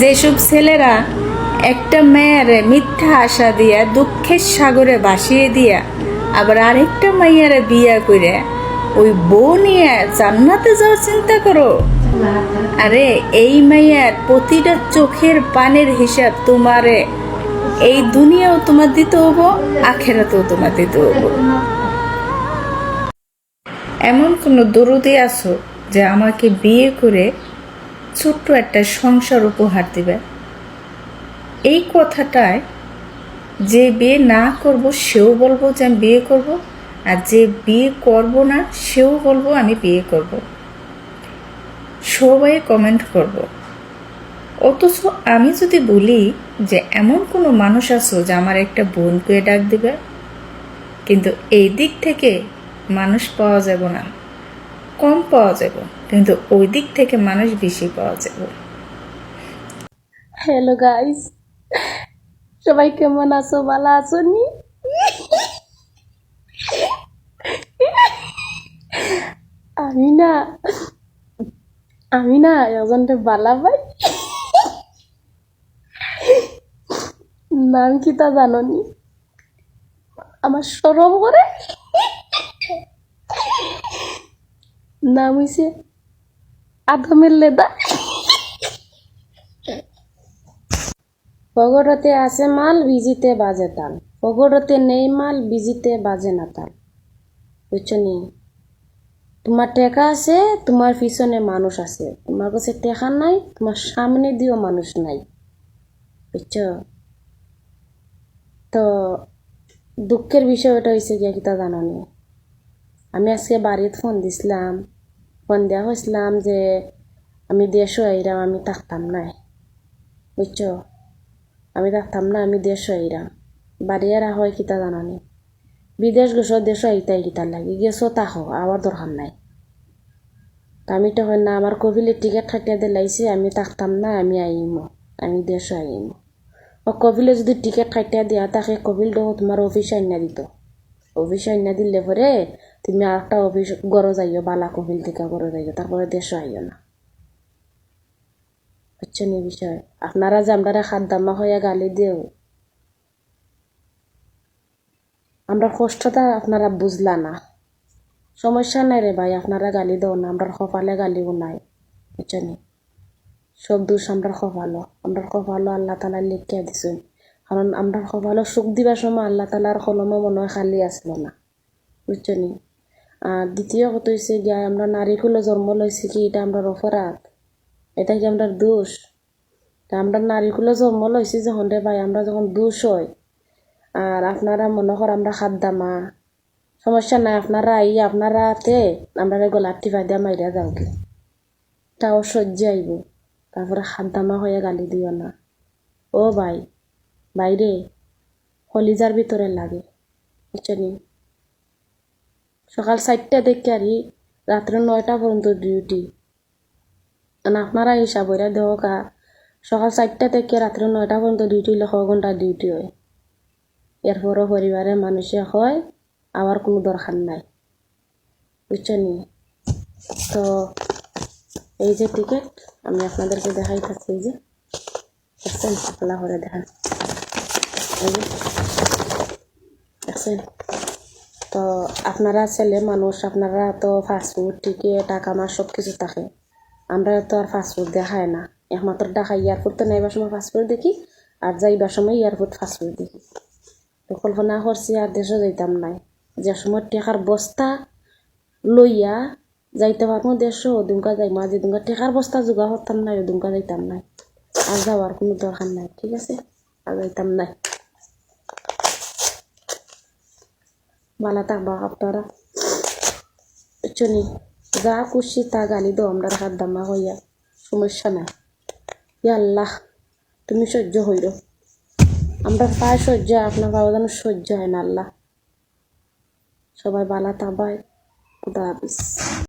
যেসব ছেলেরা একটা মেয়ের মিথ্যা আশা দিয়া দুঃখের সাগরে ভাসিয়ে দিয়া আবার আরেকটা মাইয়ারে বিয়া করে ওই বউ নিয়ে জান্নাতে যাওয়ার চিন্তা করো। আরে এই মাইয়ার প্রতিটা চোখের পানের হিসাব তোমারে। এই দুনিয়াও তোমার দিতে হব, আখেরাতেও তোমার দিতে হব। এমন কোনো দরদি আছো যে আমাকে বিয়ে করে ছোট্ট একটা সংসার উপহার দিবে। এই কথাটায় যে বিয়ে না করব সেও বলব যে আমি বিয়ে করব, আর যে বিয়ে করব না সেও বলব আমি বিয়ে করব। সবাই কমেন্ট করব। অথচ আমি যদি বলি যে এমন কোনো মানুষ আছো যে আমার একটা বোনকে ডাক দিবে, কিন্তু এই দিক থেকে মানুষ পাওয়া যাব না। কম পাওয়া যাব, কিন্তু ওই দিক থেকে মানুষ বেশি পাওয়া যাব। হ্যালো গাইস সবাই কেমন আছো? ভালো আছো নি? আমি না আমি না একজনটা বালা ভাই নাম কি তা জানো নি? আমার সরম করে। নাম হইছে আদমের লেদা। পগরতে আছে মাল, বিজিতে বাজে তাল। পগরতে নেই মাল, বিজিতে বাজে না তাল। বুঝছ নি? তোমার টেকা আছে, তোমার পিছনে মানুষ আছে। তোমার কাছে টেকা নাই, তোমার সামনে দিয়েও মানুষ নাই। বুঝছ? তো দুঃখের বিষয় ওটা হয়েছে গিয়া কিতা জানো নি? আমি আজকে বাড়িতে ফোন দিছিলাম। ফোন দেওয়া হয়েছিলাম যে আমি দেশও আইরাম আমি থাকতাম নাই বুঝছ আমি থাকতাম না আমি দেশ আইরাম বাড়ি আর হয় কিতা জানানি বিদেশ গেছো দেশ আইতাই কিতার লাগে গেছো তাহো আবার দরকার নাই আমি তখন না আমার কবিলের টিকিট থাকিয়া দিলাইছে আমি থাকতাম না আমি আইমো আমি দেশ আইমো ও কবিলে যদি টিকিট খাইটিয়া দিয়া তাকে কবিল তোমার অফিস আইনা দিত অফিস আইনা দিলে পরে তুমি আর একটা অফিস গড় যাইও বালা কবিল থেকে গড় যাইও তারপরে দেশ আইও না। বুঝছেন এই বিষয়? আপনারা যে আমরা খাদ্দামা হইয়া গালি দেও আমরা কষ্টটা আপনারা বুঝলা না। সমস্যা নাই রে ভাই, আপনারা গালি দেও না আমরা কপালে গালিও নাই। বুঝছেন সব দোষ আমরা কপালো আমরা কপালো আল্লাহ তালা লিখিয়া দিছেন। কারণ আমরা কপালো সুখ দিবার সময় আল্লাহ তালার কলমও মনে খালি আসলো না। বুঝছেন আর দ্বিতীয় কথা হয়েছে গিয়া আমরা নারীকুলে জন্ম লইছি কি, এটা আমরা অপরাধ? এটা কি আমরা দোষ? তা আমরা নারীকুলে জন্ম লইছি যখন রে ভাই, আমরা যখন দোষ হয় আর আপনারা মনে কর আমরা খাদ্দামা। সমস্যা নাই, আপনারা আই, আপনারা তে, আমরা গলার টিপা দিয়া মাইরা যাও কি তাও সহ্য আইব। তারপরে খাদ্দামা হয়ে গালি দিও না। ও ভাই বাইরে কলিজার ভিতরে লাগে। বুঝছনি সকাল চারটা দেখে আর, রাত্রে নয়টা পর্যন্ত ডিউটি আপনারা হিসাব করে দেওয়া সকাল চারটা থেকে রাত্রে নয়টা পর্যন্ত ডিউটি হলে ছ ঘণ্টা ডিউটি হয়। এরপরও পরিবারের মানুষে হয় আবার কোনো দরকার নাই। বুঝছেন তো এই যে টিকিট আমি আপনাদেরকে দেখাই থাকছি যে। দেখছেন করে দেখান। এই যে দেখছেন তো আপনারা ছেলে মানুষ, আপনারা তো ফাস্টফুড টিকিট টাকা, মাস সব কিছু থাকে। আমরা তো আর ফাস্টফুড দেখায় না। একমাত্র ঢাকা এয়ারপোর্ট তো নাইবার সময় ফাস্টফুড দেখি, আর যাইবার সময় এয়ারপোর্ট ফাস্টফুড দেখি। তো কল্পনা করছি আর দেশও যাইতাম নাই। যে সময় টেকার বস্তা লইয়া যাইতে পারব দেশও দুমকা যাইমা। যে দুমকা টেকার বস্তা যোগা করতাম নাই দুমকা যাইতাম নাই। আর যাওয়ার কোনো দরকার নাই, ঠিক আছে? আর যাইতাম নাই। ভালো থাকবা আপনারা চনি যা খুশি তা গালি দো আমরা হাত দামা হইয়া সমস্যা নাই আল্লাহ তুমি সহ্য হইল আমরা পায় সহ্য হয়, আপনার বাবা যেন সহ্য হয় না আল্লাহ সবাই বালা তাবায় খুদা হাফিজ